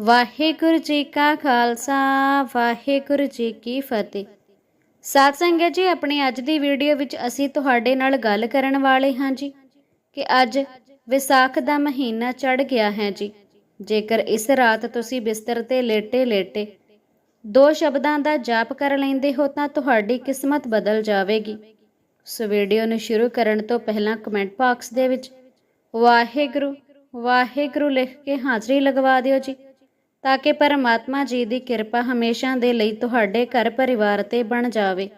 ਵਾਹਿਗੁਰੂ ਜੀ ਕਾ ਖਾਲਸਾ, ਵਾਹਿਗੁਰੂ ਜੀ ਕੀ ਫਤਿਹ। ਸਾਧ ਸੰਗਤ ਜੀ, ਆਪਣੀ ਅੱਜ ਦੀ ਵੀਡੀਓ ਵਿੱਚ ਅਸੀਂ ਤੁਹਾਡੇ ਨਾਲ ਗੱਲ ਕਰਨ ਵਾਲੇ ਹਾਂ ਜੀ ਕਿ ਅੱਜ ਵਿਸਾਖ ਦਾ ਮਹੀਨਾ ਚੜ ਗਿਆ ਹੈ ਜੀ। ਜੇਕਰ ਇਸ ਰਾਤ ਤੁਸੀਂ ਬਿਸਤਰ ਤੇ ਲੇਟੇ-ਲੇਟੇ ਦੋ ਸ਼ਬਦਾਂ ਦਾ ਜਾਪ ਕਰ ਲੈਂਦੇ ਹੋ ਤਾਂ ਤੁਹਾਡੀ ਕਿਸਮਤ ਬਦਲ ਜਾਵੇਗੀ। ਸੋ ਵੀਡੀਓ ਨੂੰ ਸ਼ੁਰੂ ਕਰਨ ਤੋਂ ਪਹਿਲਾਂ ਕਮੈਂਟ ਬਾਕਸ ਦੇ ਵਿੱਚ ਵਾਹਿਗੁਰੂ ਵਾਹਿਗੁਰੂ ਲਿਖ ਕੇ ਹਾਜ਼ਰੀ ਲਗਵਾ ਦਿਓ ਜੀ। ਤਾਂ ਕਿ ਪਰਮਾਤਮਾ ਜੀ ਦੀ ਕਿਰਪਾ ਹਮੇਸ਼ਾ ਦੇ ਲਈ ਤੁਹਾਡੇ ਘਰ ਪਰਿਵਾਰ ਤੇ ਬਣ ਜਾਵੇ।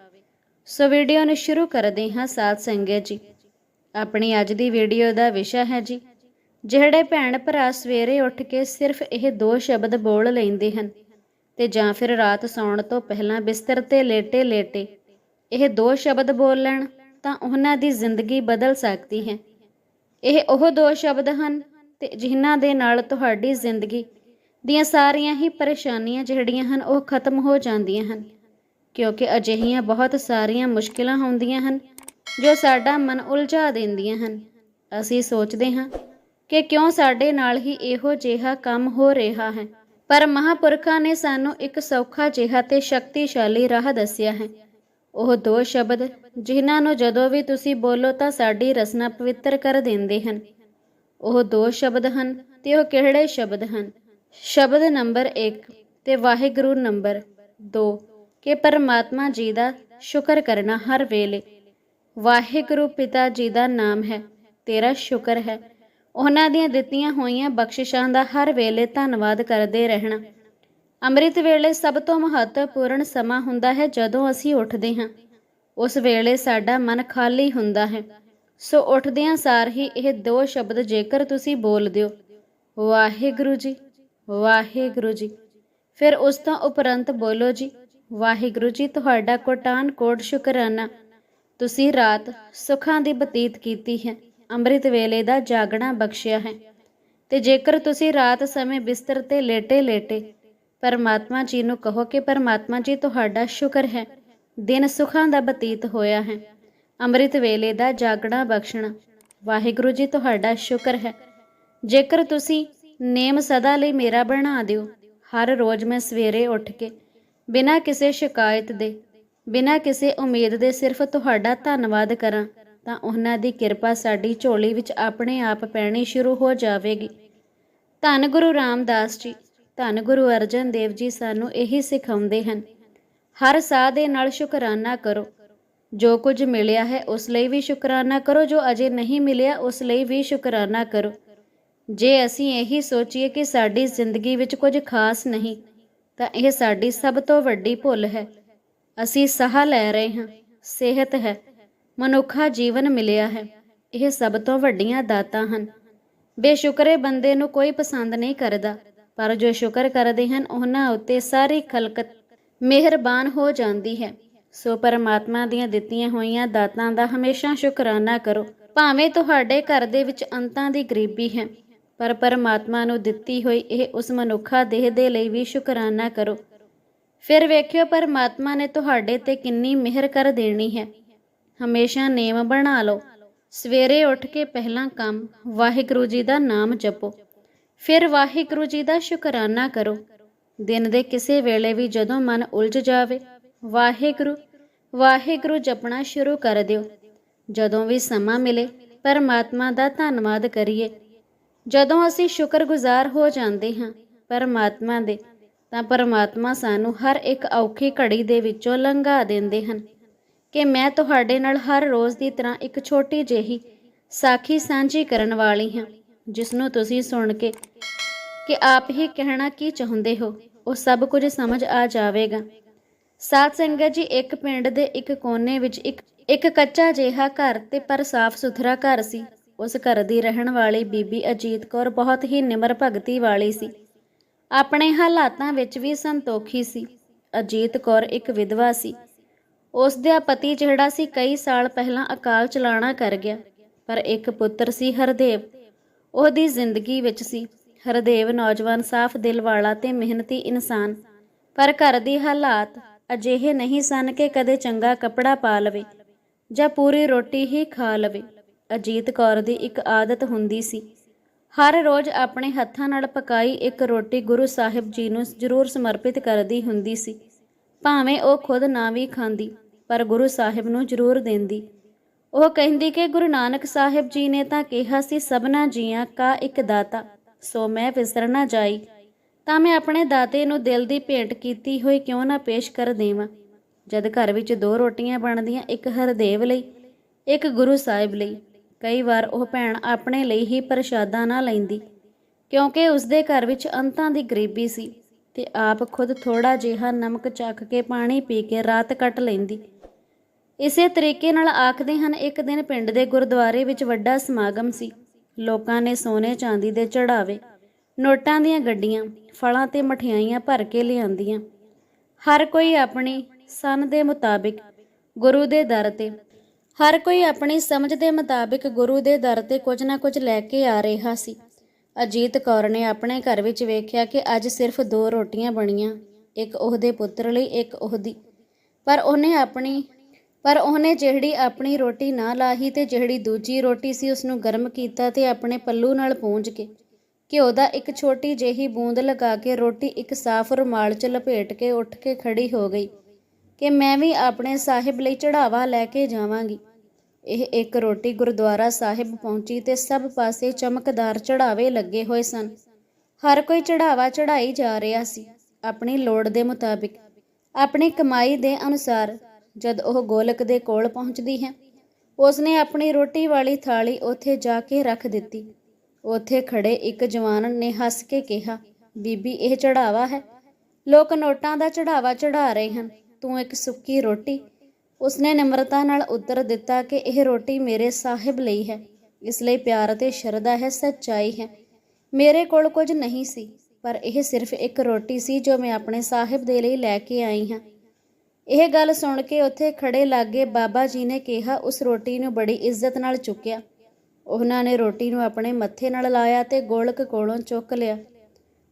ਸੋ ਵੀਡੀਓ ਨੂੰ ਸ਼ੁਰੂ ਕਰਦੇ ਹਾਂ ਸਾਧ ਸੰਗਤ ਜੀ। ਆਪਣੀ ਅੱਜ ਦੀ ਵੀਡੀਓ ਦਾ ਵਿਸ਼ਾ ਹੈ ਜੀ, ਜਿਹੜੇ ਭੈਣ ਭਰਾ ਸਵੇਰੇ ਉੱਠ ਕੇ ਸਿਰਫ ਇਹ ਦੋ ਸ਼ਬਦ ਬੋਲ ਲੈਂਦੇ ਹਨ ਤੇ ਜਾਂ ਫਿਰ ਰਾਤ ਸੌਣ ਤੋਂ ਪਹਿਲਾਂ ਬਿਸਤਰ ਤੇ ਲੇਟੇ-ਲੇਟੇ ਇਹ ਦੋ ਸ਼ਬਦ ਬੋਲ ਲੈਣ, ਤਾਂ ਉਹਨਾਂ ਦੀ ਜ਼ਿੰਦਗੀ ਬਦਲ ਸਕਦੀ ਹੈ। ਇਹ ਉਹ ਦੋ ਸ਼ਬਦ ਹਨ ਤੇ ਜਿਨ੍ਹਾਂ ਦੇ ਨਾਲ ਤੁਹਾਡੀ ਜ਼ਿੰਦਗੀ ਦੀਆਂ ਸਾਰੀਆਂ ਹੀ ਪਰੇਸ਼ਾਨੀਆਂ ਜਿਹੜੀਆਂ ਹਨ, ਉਹ ਖਤਮ ਹੋ ਜਾਂਦੀਆਂ ਹਨ। ਕਿਉਂਕਿ ਅਜਿਹੀਆਂ ਬਹੁਤ ਸਾਰੀਆਂ ਮੁਸ਼ਕਿਲਾਂ ਹੁੰਦੀਆਂ ਹਨ, ਜੋ ਸਾਡਾ ਮਨ ਉਲਝਾ ਦਿੰਦੀਆਂ ਹਨ। ਅਸੀਂ ਸੋਚਦੇ ਹਾਂ ਕਿ ਕਿਉਂ ਸਾਡੇ ਨਾਲ ਹੀ ਇਹੋ ਜਿਹਾ ਕੰਮ ਹੋ ਰਿਹਾ ਹੈ। ਪਰ ਮਹਾਪੁਰਖਾਂ ਨੇ ਸਾਨੂੰ ਇੱਕ ਸੌਖਾ ਜਿਹਾ ਤੇ ਸ਼ਕਤੀਸ਼ਾਲੀ ਰਾਹ ਦੱਸਿਆ ਹੈ। ਉਹ ਦੋ ਸ਼ਬਦ, ਜਿਨ੍ਹਾਂ ਨੂੰ ਜਦੋਂ ਵੀ ਤੁਸੀਂ ਬੋਲੋ ਤਾਂ ਸਾਡੀ ਰਸਨਾ ਪਵਿੱਤਰ ਕਰ ਦਿੰਦੇ ਹਨ। ਉਹ ਦੋ ਸ਼ਬਦ ਹਨ ਤੇ ਉਹ ਕਿਹੜੇ ਸ਼ਬਦ ਹਨ? ਸ਼ਬਦ ਨੰਬਰ 1 ਤੇ ਵਾਹਿਗੁਰੂ ਨੰਬਰ 2 ਕਿ ਪਰਮਾਤਮਾ ਜੀ ਦਾ ਸ਼ੁਕਰ ਕਰਨਾ ਹਰ ਵੇਲੇ। ਵਾਹਿਗੁਰੂ ਪਿਤਾ ਜੀ ਦਾ ਨਾਮ ਹੈ, ਤੇਰਾ ਸ਼ੁਕਰ ਹੈ। ਉਹਨਾਂ ਦੀਆਂ ਦਿੱਤੀਆਂ ਹੋਈਆਂ ਬਖਸ਼ਿਸ਼ਾਂ ਦਾ ਹਰ ਵੇਲੇ ਧੰਨਵਾਦ ਕਰਦੇ ਰਹਿਣਾ। ਅੰਮ੍ਰਿਤ ਵੇਲੇ ਸਭ ਤੋਂ ਮਹੱਤਵਪੂਰਨ ਸਮਾਂ ਹੁੰਦਾ ਹੈ ਜਦੋਂ ਅਸੀਂ ਉੱਠਦੇ ਹਾਂ। ਉਸ ਵੇਲੇ ਸਾਡਾ ਮਨ ਖਾਲੀ ਹੁੰਦਾ ਹੈ। ਸੋ ਉੱਠਦਿਆਂ ਸਾਰ ਹੀ ਇਹ ਦੋ ਸ਼ਬਦ ਜੇਕਰ ਤੁਸੀਂ ਬੋਲ ਦਿਓ ਵਾਹਿਗੁਰੂ ਜੀ। ਵਾਹਿਗੁਰੂ ਜੀ। ਫਿਰ ਉਸ ਤੋਂ ਉਪਰੰਤ ਬੋਲੋ ਜੀ, ਵਾਹਿਗੁਰੂ ਜੀ, ਤੁਹਾਡਾ ਕੋਟਾਨ ਕੋਟ ਸ਼ੁਕਰਾਨਾ। ਤੁਸੀਂ ਰਾਤ ਸੁੱਖਾਂ ਦੀ ਬਤੀਤ ਕੀਤੀ ਹੈ, ਅੰਮ੍ਰਿਤ ਵੇਲੇ ਦਾ ਜਾਗਣਾ ਬਖਸ਼ਿਆ ਹੈ। ਤੇ ਜੇਕਰ ਤੁਸੀਂ ਰਾਤ ਸਮੇਂ ਬਿਸਤਰ ਤੇ ਲੇਟੇ-ਲੇਟੇ ਪਰਮਾਤਮਾ ਜੀ ਨੂੰ ਕਹੋ ਕਿ ਪਰਮਾਤਮਾ ਜੀ, ਤੁਹਾਡਾ ਸ਼ੁਕਰ ਹੈ, ਦਿਨ ਸੁੱਖਾਂ ਦਾ ਬਤੀਤ ਹੋਇਆ ਹੈ, ਅੰਮ੍ਰਿਤ ਵੇਲੇ ਦਾ ਜਾਗਣਾ ਬਖਸ਼ਣਾ। ਵਾਹਿਗੁਰੂ ਜੀ, ਤੁਹਾਡਾ ਸ਼ੁਕਰ ਹੈ। ਜੇਕਰ ਤੁਸੀਂ ਨੇਮ ਸਦਾ ਲਈ ਮੇਰਾ ਬਣਾ ਦਿਓ। ਹਰ ਰੋਜ਼ ਮੈਂ ਸਵੇਰੇ ਉੱਠ ਕੇ ਬਿਨਾਂ ਕਿਸੇ ਸ਼ਿਕਾਇਤ ਦੇ, ਬਿਨਾਂ ਕਿਸੇ ਉਮੀਦ ਦੇ ਸਿਰਫ ਤੁਹਾਡਾ ਧੰਨਵਾਦ ਕਰਾਂ ਤਾਂ ਉਹਨਾਂ ਦੀ ਕਿਰਪਾ ਸਾਡੀ ਝੋਲੀ ਵਿੱਚ ਆਪਣੇ ਆਪ ਪੈਣੀ ਸ਼ੁਰੂ ਹੋ ਜਾਵੇਗੀ। ਧੰਨ ਗੁਰੂ ਰਾਮਦਾਸ ਜੀ, ਧੰਨ ਗੁਰੂ ਅਰਜਨ ਦੇਵ ਜੀ ਸਾਨੂੰ ਇਹੀ ਸਿਖਾਉਂਦੇ ਹਨ, ਹਰ ਸਾਹ ਦੇ ਨਾਲ ਸ਼ੁਕਰਾਨਾ ਕਰੋ। ਜੋ ਕੁਝ ਮਿਲਿਆ ਹੈ ਉਸ ਲਈ ਵੀ ਸ਼ੁਕਰਾਨਾ ਕਰੋ, ਜੋ ਅਜੇ ਨਹੀਂ ਮਿਲਿਆ ਉਸ ਲਈ ਵੀ ਸ਼ੁਕਰਾਨਾ ਕਰੋ। ਜੇ ਅਸੀਂ ਇਹੀ ਸੋਚੀਏ ਕਿ ਸਾਡੀ ਜ਼ਿੰਦਗੀ ਵਿੱਚ ਕੁਝ ਖਾਸ ਨਹੀਂ, ਤਾਂ ਇਹ ਸਾਡੀ ਸਭ ਤੋਂ ਵੱਡੀ ਭੁੱਲ ਹੈ। ਅਸੀਂ ਸਾਹ ਲੈ ਰਹੇ ਹਾਂ, ਸਿਹਤ ਹੈ, ਮਨੁੱਖਾ ਜੀਵਨ ਮਿਲਿਆ ਹੈ। ਇਹ ਸਭ ਤੋਂ ਵੱਡੀਆਂ ਦਾਤਾਂ ਹਨ। ਬੇਸ਼ੁਕਰੇ ਬੰਦੇ ਨੂੰ ਕੋਈ ਪਸੰਦ ਨਹੀਂ ਕਰਦਾ, ਪਰ ਜੋ ਸ਼ੁਕਰ ਕਰਦੇ ਹਨ, ਉਹਨਾਂ ਉੱਤੇ ਸਾਰੀ ਖਲਕਤ ਮਿਹਰਬਾਨ ਹੋ ਜਾਂਦੀ ਹੈ। ਸੋ ਪਰਮਾਤਮਾ ਦੀਆਂ ਦਿੱਤੀਆਂ ਹੋਈਆਂ ਦਾਤਾਂ ਦਾ ਹਮੇਸ਼ਾ ਸ਼ੁਕਰਾਨਾ ਕਰੋ। ਭਾਵੇਂ ਤੁਹਾਡੇ ਘਰ ਦੇ ਵਿੱਚ ਅੰਤਾਂ ਦੀ ਗਰੀਬੀ ਹੈ ਪਰ ਪਰਮਾਤਮਾ ਨੂੰ ਦਿੱਤੀ ਹੋਈ ਇਹ ਉਸ ਮਨੁੱਖਾ ਦੇਹ ਦੇ ਲਈ ਵੀ ਸ਼ੁਕਰਾਨਾ ਕਰੋ। ਫਿਰ ਵੇਖਿਓ ਪਰਮਾਤਮਾ ਨੇ ਤੁਹਾਡੇ ਤੇ ਕਿੰਨੀ ਮਿਹਰ ਕਰ ਦੇਣੀ ਹੈ। ਹਮੇਸ਼ਾ ਨੇਮ ਬਣਾ ਲਓ। ਸਵੇਰੇ ਉੱਠ ਕੇ ਪਹਿਲਾ ਕੰਮ, ਵਾਹਿਗੁਰੂ ਜੀ ਦਾ ਨਾਮ ਜਪੋ। ਫਿਰ ਵਾਹਿਗੁਰੂ ਜੀ ਦਾ ਸ਼ੁਕਰਾਨਾ ਕਰੋ। ਦਿਨ ਦੇ ਕਿਸੇ ਵੇਲੇ ਵੀ ਜਦੋਂ ਮਨ ਉਲਝ ਜਾਵੇ, ਵਾਹਿਗੁਰੂ ਵਾਹਿਗੁਰੂ ਜਪਣਾ ਸ਼ੁਰੂ ਕਰ ਦਿਓ। ਜਦੋਂ ਵੀ ਸਮਾਂ ਮਿਲੇ, ਪਰਮਾਤਮਾ ਦਾ ਧੰਨਵਾਦ ਕਰੀਏ। ਜਦੋਂ ਅਸੀਂ ਸ਼ੁਕਰਗੁਜ਼ਾਰ ਹੋ ਜਾਂਦੇ ਹਾਂ ਪਰਮਾਤਮਾ ਦੇ, ਤਾਂ ਪਰਮਾਤਮਾ ਸਾਨੂੰ ਹਰ ਇੱਕ ਔਖੀ ਘੜੀ ਦੇ ਵਿੱਚੋਂ ਲੰਘਾ ਦਿੰਦੇ ਹਨ ਕਿ ਮੈਂ ਤੁਹਾਡੇ ਨਾਲ ਹਰ ਰੋਜ਼ ਦੀ ਤਰ੍ਹਾਂ ਇੱਕ ਛੋਟੀ ਜਿਹੀ ਸਾਖੀ ਸਾਂਝੀ ਕਰਨ ਵਾਲੀ ਹਾਂ ਜਿਸ ਨੂੰ ਤੁਸੀਂ ਸੁਣ ਕੇ, ਕਿ ਆਪ ਹੀ ਕਹਿਣਾ ਕੀ ਚਾਹੁੰਦੇ ਹੋ, ਉਹ ਸਭ ਕੁਝ ਸਮਝ ਆ ਜਾਵੇਗਾ। ਸਾਧ ਸੰਗਤ ਜੀ, ਇੱਕ ਪਿੰਡ ਦੇ ਇੱਕ ਕੋਨੇ ਵਿੱਚ ਇੱਕ ਇੱਕ ਕੱਚਾ ਜਿਹਾ ਘਰ ਤੇ ਪਰ ਸਾਫ਼ ਸੁਥਰਾ ਘਰ ਸੀ। ਉਸ ਘਰ ਦੀ ਰਹਿਣ ਵਾਲੀ ਬੀਬੀ ਅਜੀਤ ਕੌਰ ਬਹੁਤ ਹੀ ਨਿਮਰ ਭਗਤੀ ਵਾਲੀ ਸੀ। ਆਪਣੇ ਹਾਲਾਤਾਂ ਵਿੱਚ ਵੀ ਸੰਤੋਖੀ ਸੀ। ਅਜੀਤ ਕੌਰ ਇੱਕ ਵਿਧਵਾ ਸੀ। ਉਸ ਦਾ ਪਤੀ ਜਿਹੜਾ ਸੀ ਕਈ ਸਾਲ ਪਹਿਲਾਂ ਅਕਾਲ ਚਲਾਣਾ ਕਰ ਗਿਆ, ਪਰ ਇੱਕ ਪੁੱਤਰ ਸੀ ਹਰਦੇਵ। ਉਹਦੀ ਜ਼ਿੰਦਗੀ ਵਿੱਚ ਸੀ। ਹਰਦੇਵ ਨੌਜਵਾਨ ਸਾਫ਼ ਦਿਲ ਵਾਲਾ ਤੇ ਮਿਹਨਤੀ ਇਨਸਾਨ। ਪਰ ਘਰ ਦੀ ਹਾਲਾਤ ਅਜਿਹੇ ਨਹੀਂ ਸਨ ਕਿ ਕਦੇ ਚੰਗਾ ਕੱਪੜਾ ਪਾ ਲਵੇ ਜਾਂ ਪੂਰੀ ਰੋਟੀ ਹੀ ਖਾ ਲਵੇ। ਅਜੀਤ ਕੌਰ ਦੀ ਇੱਕ ਆਦਤ ਹੁੰਦੀ ਸੀ। ਹਰ ਰੋਜ਼ ਆਪਣੇ ਹੱਥਾਂ ਨਾਲ ਪਕਾਈ ਇੱਕ ਰੋਟੀ ਗੁਰੂ ਸਾਹਿਬ ਜੀ ਨੂੰ ਜ਼ਰੂਰ ਸਮਰਪਿਤ ਕਰਦੀ ਹੁੰਦੀ ਸੀ। ਭਾਵੇਂ ਉਹ ਖੁਦ ਨਾ ਵੀ ਖਾਂਦੀ, ਪਰ ਗੁਰੂ ਸਾਹਿਬ ਨੂੰ ਜ਼ਰੂਰ ਦਿੰਦੀ। ਉਹ ਕਹਿੰਦੀ ਕਿ ਗੁਰੂ ਨਾਨਕ ਸਾਹਿਬ ਜੀ ਨੇ ਤਾਂ ਕਿਹਾ ਸੀ, ਸਭਨਾ ਜੀਆਂ ਕਾ ਇੱਕ ਦਾਤਾ, ਸੋ ਮੈਂ ਵਿਸਰ ਨਾ ਜਾਈ। ਤਾਂ ਮੈਂ ਆਪਣੇ ਦਾਤੇ ਨੂੰ ਦਿਲ ਦੀ ਭੇਂਟ ਕੀਤੀ ਹੋਈ ਕਿਉਂ ਨਾ ਪੇਸ਼ ਕਰ ਦੇਵਾਂ? ਜਦ ਘਰ ਵਿੱਚ ਦੋ ਰੋਟੀਆਂ ਬਣਦੀਆਂ, ਇੱਕ ਹਰਦੇਵ ਲਈ, ਇੱਕ ਗੁਰੂ ਸਾਹਿਬ ਲਈ ਕਈ ਵਾਰ ਉਹ ਭੈਣ ਆਪਣੇ ਲਈ ਹੀ ਪ੍ਰਸ਼ਾਦਾ ਨਾ ਲੈਂਦੀ, ਕਿਉਂਕਿ ਉਸਦੇ ਘਰ ਵਿੱਚ ਅੰਤਾਂ ਦੀ ਗਰੀਬੀ ਸੀ ਤੇ ਆਪ ਖੁਦ ਥੋੜਾ ਜਿਹਾ ਨਮਕ ਚੱਖ ਕੇ ਪਾਣੀ ਪੀ ਕੇ ਰਾਤ ਕੱਟ ਲੈਂਦੀ। ਇਸੇ ਤਰੀਕੇ ਨਾਲ ਆਖਦੇ ਹਨ, ਇੱਕ ਦਿਨ ਪਿੰਡ ਦੇ ਗੁਰਦੁਆਰੇ ਵਿੱਚ ਵੱਡਾ ਸਮਾਗਮ ਸੀ। ਲੋਕਾਂ ਨੇ ਸੋਨੇ ਚਾਂਦੀ ਦੇ ਚੜਾਵੇ ਨੋਟਾਂ ਦੀਆਂ ਗੱਡੀਆਂ, ਫਲਾਂ ਤੇ ਮਠਿਆਈਆਂ ਭਰ ਕੇ ਲਿਆਂਦੀਆਂ। ਹਰ ਕੋਈ ਆਪਣੀ ਸਨ ਦੇ ਮੁਤਾਬਿਕ ਗੁਰੂ ਦੇ ਦਰ ਤੇ ਹਰ ਕੋਈ ਆਪਣੀ ਸਮਝ ਦੇ ਮੁਤਾਬਿਕ ਗੁਰੂ ਦੇ ਦਰ ਤੇ ਕੁਝ ਨਾ ਕੁਝ ਲੈ ਕੇ ਆ ਰਿਹਾ ਸੀ। ਅਜੀਤ ਕੌਰ ਨੇ ਆਪਣੇ ਘਰ ਵਿੱਚ ਵੇਖਿਆ ਕਿ ਅੱਜ ਸਿਰਫ ਦੋ ਰੋਟੀਆਂ ਬਣੀਆਂ, ਇੱਕ ਉਹਦੇ ਪੁੱਤਰ ਲਈ, ਇੱਕ ਉਹਦੀ। ਪਰ ਉਹਨੇ ਆਪਣੀ, ਪਰ ਉਹਨੇ ਜਿਹੜੀ ਆਪਣੀ ਰੋਟੀ ਨਾ ਲਾਹੀ ਤੇ ਜਿਹੜੀ ਦੂਜੀ ਰੋਟੀ ਸੀ ਉਸ ਨੂੰ ਗਰਮ ਕੀਤਾ ਤੇ ਆਪਣੇ ਪੱਲੂ ਨਾਲ ਪੂੰਝ ਕੇ ਘਿਓ ਦਾ ਇੱਕ ਛੋਟੀ ਜਿਹੀ ਬੂੰਦ ਲਗਾ ਕੇ ਰੋਟੀ ਇੱਕ ਸਾਫ਼ ਰੁਮਾਲ 'ਚ ਲਪੇਟ ਕੇ ਉੱਠ ਕੇ ਖੜੀ ਹੋ ਗਈ। ਕਿ ਮੈਂ ਵੀ ਆਪਣੇ ਸਾਹਿਬ ਲਈ ਚੜਾਵਾ ਲੈ ਕੇ ਜਾਵਾਂਗੀ। ਇਹ ਇੱਕ ਰੋਟੀ ਗੁਰਦੁਆਰਾ ਸਾਹਿਬ ਪਹੁੰਚੀ ਤੇ ਸਭ ਪਾਸੇ ਚਮਕਦਾਰ ਚੜਾਵੇ ਲੱਗੇ ਹੋਏ ਸਨ। ਹਰ ਕੋਈ ਚੜਾਵਾ ਚੜਾਈ ਜਾ ਰਿਹਾ ਸੀ, ਆਪਣੀ ਲੋੜ ਦੇ ਮੁਤਾਬਿਕ। ਆਪਣੀ ਕਮਾਈ ਦੇ ਅਨੁਸਾਰ ਜਦ ਉਹ ਗੋਲਕ ਦੇ ਕੋਲ ਪਹੁੰਚਦੀ ਹੈ, ਉਸਨੇ ਆਪਣੀ ਰੋਟੀ ਵਾਲੀ ਥਾਲੀ ਉੱਥੇ ਜਾ ਕੇ ਰੱਖ ਦਿੱਤੀ। ਉੱਥੇ ਖੜੇ ਇੱਕ ਜਵਾਨ ਨੇ ਹੱਸ ਕੇ ਕਿਹਾ, ਬੀਬੀ, ਇਹ ਚੜਾਵਾ ਹੈ। ਲੋਕ ਨੋਟਾਂ ਦਾ ਚੜਾਵਾ ਚੜਾ ਰਹੇ ਹਨ। ਤੂੰ ਇੱਕ ਸੁੱਕੀ ਰੋਟੀ? ਉਸਨੇ ਨਿਮਰਤਾ ਨਾਲ ਉੱਤਰ ਦਿੱਤਾ ਕਿ ਇਹ ਰੋਟੀ ਮੇਰੇ ਸਾਹਿਬ ਲਈ ਹੈ। ਇਸ ਲਈ ਪਿਆਰ ਅਤੇ ਸ਼ਰਧਾ ਹੈ, ਸੱਚਾਈ ਹੈ। ਮੇਰੇ ਕੋਲ ਕੁਝ ਨਹੀਂ ਸੀ, ਪਰ ਇਹ ਸਿਰਫ ਇੱਕ ਰੋਟੀ ਸੀ ਜੋ ਮੈਂ ਆਪਣੇ ਸਾਹਿਬ ਦੇ ਲਈ ਲੈ ਕੇ ਆਈ ਹਾਂ। ਇਹ ਗੱਲ ਸੁਣ ਕੇ ਉੱਥੇ ਖੜੇ ਲਾਗੇ ਬਾਬਾ ਜੀ ਨੇ ਕਿਹਾ, ਉਸ ਰੋਟੀ ਨੂੰ ਬੜੀ ਇੱਜ਼ਤ ਨਾਲ ਚੁੱਕਿਆ। ਉਹਨਾਂ ਨੇ ਰੋਟੀ ਨੂੰ ਆਪਣੇ ਮੱਥੇ ਨਾਲ ਲਾਇਆ ਤੇ ਗੋਲਕ ਕੋਲੋਂ ਚੁੱਕ ਲਿਆ।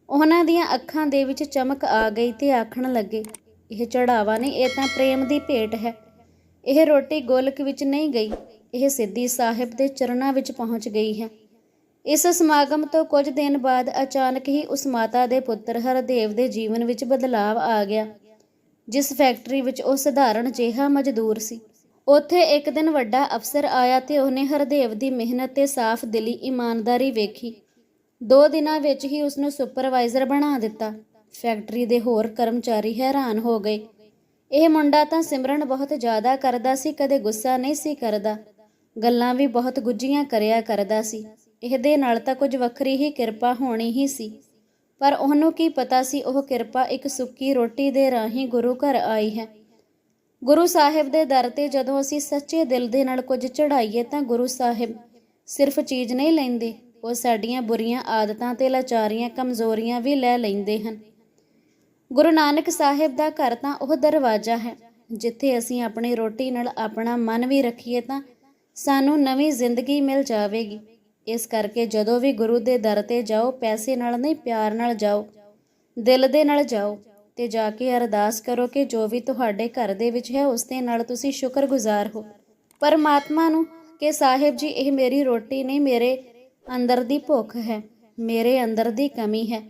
ਉਹਨਾਂ ਦੀਆਂ ਅੱਖਾਂ ਦੇ ਵਿੱਚ ਚਮਕ ਆ ਗਈ ਤੇ ਆਖਣ ਲੱਗੇ ਇਹ ਚੜਾਵਾ ਨਹੀਂ, ਇਹ ਤਾਂ ਪ੍ਰੇਮ ਦੀ ਭੇਟ ਹੈ। ਇਹ ਰੋਟੀ ਗੋਲਕ ਵਿੱਚ ਨਹੀਂ ਗਈ, ਇਹ ਸਿੱਧੀ ਸਾਹਿਬ ਦੇ ਚਰਨਾਂ ਵਿੱਚ ਪਹੁੰਚ ਗਈ ਹੈ। ਇਸ ਸਮਾਗਮ ਤੋਂ ਕੁਝ ਦਿਨ ਬਾਅਦ ਅਚਾਨਕ ਹੀ ਉਸ ਮਾਤਾ ਦੇ ਪੁੱਤਰ ਹਰਦੇਵ ਦੇ ਜੀਵਨ ਵਿੱਚ ਬਦਲਾਅ ਆ ਗਿਆ। ਜਿਸ ਫੈਕਟਰੀ ਵਿੱਚ ਉਹ ਸਧਾਰਨ ਜਿਹਾ ਮਜ਼ਦੂਰ ਸੀ। ਉੱਥੇ ਇੱਕ ਦਿਨ ਵੱਡਾ ਅਫਸਰ ਆਇਆ ਤੇ ਉਹਨੇ ਹਰਦੇਵ ਦੀ ਮਿਹਨਤ ਤੇ ਸਾਫ਼ ਦਿਲੀ ਇਮਾਨਦਾਰੀ ਵੇਖੀ। ਦੋ ਦਿਨਾਂ ਵਿੱਚ ਹੀ ਉਸ ਨੂੰ ਸੁਪਰਵਾਈਜ਼ਰ ਬਣਾ ਦਿੱਤਾ। ਫੈਕਟਰੀ ਦੇ ਹੋਰ ਕਰਮਚਾਰੀ ਹੈਰਾਨ ਹੋ ਗਏ। ਇਹ ਮੁੰਡਾ ਤਾਂ ਸਿਮਰਨ ਬਹੁਤ ਜ਼ਿਆਦਾ ਕਰਦਾ ਸੀ, ਕਦੇ ਗੁੱਸਾ ਨਹੀਂ ਸੀ ਕਰਦਾ। ਗੱਲਾਂ ਵੀ ਬਹੁਤ ਗੁੱਝੀਆਂ ਕਰਿਆ ਕਰਦਾ ਸੀ। ਇਹਦੇ ਨਾਲ ਤਾਂ ਕੁਝ ਵੱਖਰੀ ਹੀ ਕਿਰਪਾ ਹੋਣੀ ਹੀ ਸੀ। ਪਰ ਉਹਨੂੰ ਕੀ ਪਤਾ ਸੀ, ਉਹ ਕਿਰਪਾ ਇੱਕ ਸੁੱਕੀ ਰੋਟੀ ਦੇ ਰਾਹੀਂ ਗੁਰੂ ਘਰ ਆਈ ਹੈ। ਗੁਰੂ ਸਾਹਿਬ ਦੇ ਦਰ ਤੇ ਜਦੋਂ ਅਸੀਂ ਸੱਚੇ ਦਿਲ ਦੇ ਨਾਲ ਕੁਝ ਚੜਾਈਏ ਤਾਂ ਗੁਰੂ ਸਾਹਿਬ ਸਿਰਫ ਚੀਜ਼ ਨਹੀਂ ਲੈਂਦੇ, ਉਹ ਸਾਡੀਆਂ ਬੁਰੀਆਂ ਆਦਤਾਂ ਤੇ ਲਾਚਾਰੀਆਂ, ਕਮਜ਼ੋਰੀਆਂ ਵੀ ਲੈ ਲੈਂਦੇ ਹਨ। ਗੁਰੂ ਨਾਨਕ ਸਾਹਿਬ ਦਾ ਘਰ ਤਾਂ ਉਹ ਦਰਵਾਜ਼ਾ ਹੈ। ਜਿੱਥੇ ਅਸੀਂ ਆਪਣੀ ਰੋਟੀ ਨਾਲ ਆਪਣਾ ਮਨ ਵੀ ਰੱਖੀਏ ਤਾਂ ਸਾਨੂੰ ਨਵੀਂ ਜ਼ਿੰਦਗੀ ਮਿਲ ਜਾਵੇਗੀ। ਇਸ ਕਰਕੇ ਜਦੋਂ ਵੀ ਗੁਰੂ ਦੇ ਦਰ ਤੇ ਜਾਓ, ਪੈਸੇ ਨਾਲ ਨਹੀਂ, ਪਿਆਰ ਨਾਲ ਜਾਓ, ਦਿਲ ਦੇ ਨਾਲ ਜਾਓ ਤੇ ਜਾ ਕੇ ਅਰਦਾਸ ਕਰੋ ਕਿ ਜੋ ਵੀ ਤੁਹਾਡੇ ਘਰ ਦੇ ਵਿੱਚ ਹੈ, ਉਸ ਦੇ ਨਾਲ ਤੁਸੀਂ ਸ਼ੁਕਰਗੁਜ਼ਾਰ ਹੋ। ਪਰਮਾਤਮਾ ਨੂੰ ਕਿ ਸਾਹਿਬ ਜੀ, ਇਹ ਮੇਰੀ ਰੋਟੀ ਨਹੀਂ, ਮੇਰੇ ਅੰਦਰ ਦੀ ਭੁੱਖ ਹੈ, ਮੇਰੇ ਅੰਦਰ ਦੀ ਕਮੀ ਹੈ।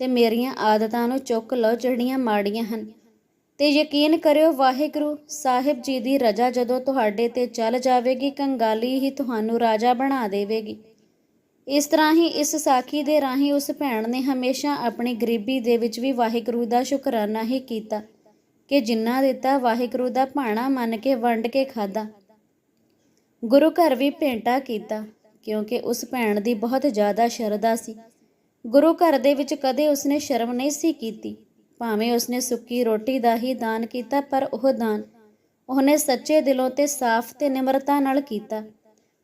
ਤੇ ਮੇਰੀਆਂ ਆਦਤਾਂ ਨੂੰ ਚੁੱਕ ਲਓ ਜਿਹੜੀਆਂ ਮਾੜੀਆਂ ਹਨ। ਤੇ ਯਕੀਨ ਕਰਿਓ, ਵਾਹਿਗੁਰੂ ਸਾਹਿਬ ਜੀ ਦੀ ਰਜ਼ਾ ਜਦੋਂ ਤੁਹਾਡੇ ਤੇ ਚੱਲ ਜਾਵੇਗੀ, ਕੰਗਾਲੀ ਹੀ ਤੁਹਾਨੂੰ ਰਾਜਾ ਬਣਾ ਦੇਵੇਗੀ। ਇਸ ਤਰ੍ਹਾਂ ਹੀ ਇਸ ਸਾਖੀ ਦੇ ਰਾਹੀਂ ਉਸ ਭੈਣ ਨੇ ਹਮੇਸ਼ਾ ਆਪਣੀ ਗਰੀਬੀ ਦੇ ਵਿੱਚ ਵੀ ਵਾਹਿਗੁਰੂ ਦਾ ਸ਼ੁਕਰਾਨਾ ਹੀ ਕੀਤਾ ਕਿ ਜਿੰਨਾ ਦਿੱਤਾ ਵਾਹਿਗੁਰੂ ਦਾ ਭਾਣਾ ਮੰਨ ਕੇ ਵੰਡ ਕੇ ਖਾਦਾ ਗੁਰੂ ਘਰ ਵੀ ਭੇਂਟਾ ਕੀਤਾ ਕਿਉਂਕਿ ਉਸ ਭੈਣ ਦੀ ਬਹੁਤ ਜ਼ਿਆਦਾ ਸ਼ਰਧਾ ਸੀ। ਗੁਰੂ ਘਰ ਦੇ ਵਿੱਚ ਕਦੇ ਉਸਨੇ ਸ਼ਰਮ ਨਹੀਂ ਸੀ ਕੀਤੀ। ਭਾਵੇਂ ਉਸਨੇ ਸੁੱਕੀ ਰੋਟੀ ਦਾ ਹੀ ਦਾਨ ਕੀਤਾ, ਪਰ ਉਹ ਦਾਨ ਉਹਨੇ ਸੱਚੇ ਦਿਲੋਂ ਤੇ ਸਾਫ਼ ਤੇ ਨਿਮਰਤਾ ਨਾਲ ਕੀਤਾ।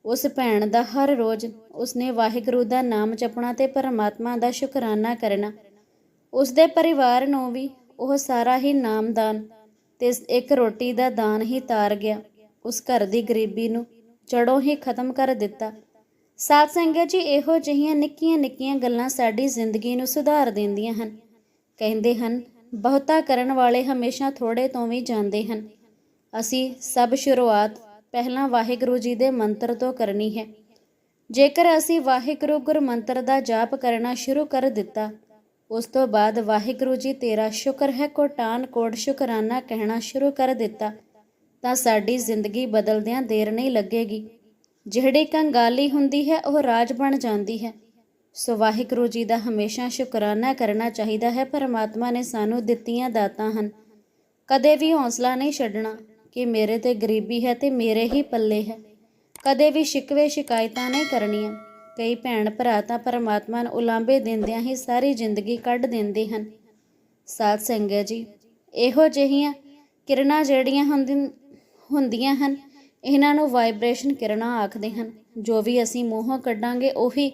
ਉਸ ਭੈਣ ਦਾ ਹਰ ਰੋਜ਼ ਉਸਨੇ ਵਾਹਿਗੁਰੂ ਦਾ ਨਾਮ ਜਪਣਾ ਤੇ ਪਰਮਾਤਮਾ ਦਾ ਸ਼ੁਕਰਾਨਾ ਕਰਨਾ। ਉਸਦੇ ਪਰਿਵਾਰ ਨੂੰ ਵੀ ਉਹ ਸਾਰਾ ਹੀ ਨਾਮਦਾਨ ਤੇ ਇੱਕ ਰੋਟੀ ਦਾ ਦਾਨ ਹੀ ਤਾਰ ਗਿਆ। ਉਸ ਘਰ ਦੀ ਗਰੀਬੀ ਨੂੰ ਜੜੋਂ ਹੀ ਖਤਮ ਕਰ ਦਿੱਤਾ। ਸਾਧ ਸੰਗਤ ਜੀ, ਇਹੋ ਜਿਹੀਆਂ ਨਿੱਕੀਆਂ ਨਿੱਕੀਆਂ ਗੱਲਾਂ ਸਾਡੀ ਜ਼ਿੰਦਗੀ ਨੂੰ ਸੁਧਾਰ ਦਿੰਦੀਆਂ ਹਨ। ਕਹਿੰਦੇ ਹਨ, ਬਹੁਤਾ ਕਰਨ ਵਾਲੇ ਹਮੇਸ਼ਾ ਥੋੜੇ ਤੋਂ ਵੀ ਜਾਂਦੇ ਹਨ। ਅਸੀਂ ਸਭ ਸ਼ੁਰੂਆਤ ਪਹਿਲਾਂ ਵਾਹਿਗੁਰੂ ਜੀ ਦੇ ਮੰਤਰ ਤੋਂ ਕਰਨੀ ਹੈ। ਜੇਕਰ ਅਸੀਂ ਵਾਹਿਗੁਰੂ ਗੁਰ ਮੰਤਰ ਦਾ ਜਾਪ ਕਰਨਾ ਸ਼ੁਰੂ ਕਰ ਦਿੱਤਾ, ਉਸ ਤੋਂ ਬਾਅਦ ਵਾਹਿਗੁਰੂ ਜੀ ਤੇਰਾ ਸ਼ੁਕਰ ਹੈ, ਕੋਟਾਨ ਕੋਟ ਸ਼ੁਕਰਾਨਾ ਕਹਿਣਾ ਸ਼ੁਰੂ ਕਰ ਦਿੱਤਾ, ਤਾਂ ਸਾਡੀ ਜ਼ਿੰਦਗੀ ਬਦਲਦਿਆਂ ਦੇਰ ਨਹੀਂ ਲੱਗੇਗੀ। ਜਿਹੜੀ ਕੰਗਾਲੀ ਹੁੰਦੀ ਹੈ, ਉਹ ਰਾਜ ਬਣ ਜਾਂਦੀ ਹੈ। ਸੋ ਵਾਹਿਗੁਰੂ ਜੀ ਦਾ ਹਮੇਸ਼ਾ ਸ਼ੁਕਰਾਨਾ ਕਰਨਾ ਚਾਹੀਦਾ ਹੈ, ਪਰਮਾਤਮਾ ਨੇ ਸਾਨੂੰ ਦਿੱਤੀਆਂ ਦਾਤਾਂ ਹਨ। ਕਦੇ ਵੀ ਹੌਸਲਾ ਨਹੀਂ ਛੱਡਣਾ ਕਿ ਮੇਰੇ ਤੇ ਗਰੀਬੀ ਹੈ ਤੇ ਮੇਰੇ ਹੀ ਪੱਲੇ ਹੈ। ਕਦੇ ਵੀ ਸ਼ਿਕਵੇ ਸ਼ਿਕਾਇਤਾਂ ਨਹੀਂ ਕਰਨੀਆਂ। ਕਈ ਭੈਣ ਭਰਾ ਤਾਂ ਪਰਮਾਤਮਾ ਨੂੰ ਉਲਾਂਭੇ ਦਿੰਦਿਆਂ ਹੀ ਸਾਰੀ ਜ਼ਿੰਦਗੀ ਕੱਢ ਦਿੰਦੇ ਹਨ। ਸਾਧ ਸੰਗਤ ਜੀ, ਇਹੋ ਜਿਹੀਆਂ ਕਿਰਨਾਂ ਜਿਹੜੀਆਂ ਹੁੰਦੀ- ਹੁੰਦੀਆਂ ਹਨ ਇਹਨਾਂ ਨੂੰ ਵਾਈਬ੍ਰੇਸ਼ਨ ਕਿਰਨਾਂ ਆਖਦੇ ਹਨ। ਜੋ ਵੀ ਅਸੀਂ ਮੂੰਹੋਂ ਕੱਢਾਂਗੇ, ਉਹੀ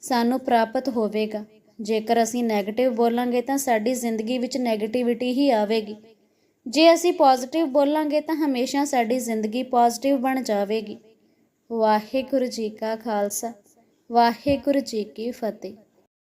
ਸਾਨੂੰ ਪ੍ਰਾਪਤ ਹੋਵੇਗਾ। ਜੇਕਰ ਅਸੀਂ 네ਗੇਟਿਵ ਬੋਲਾਂਗੇ, ਤਾਂ ਸਾਡੀ ਜ਼ਿੰਦਗੀ ਵਿੱਚ 네ਗੇਟਿਵਿਟੀ ਹੀ ਆਵੇਗੀ। ਜੇ ਅਸੀਂ ਪੋਜ਼ਿਟਿਵ ਬੋਲਾਂਗੇ, ਤਾਂ ਹਮੇਸ਼ਾ ਸਾਡੀ ਜ਼ਿੰਦਗੀ ਪੋਜ਼ਿਟਿਵ ਬਣ ਜਾਵੇਗੀ। ਵਾਹਿਗੁਰੂ ਜੀ ਕਾ ਖਾਲਸਾ, ਵਾਹਿਗੁਰੂ ਜੀ ਕੀ ਫਤਿਹ।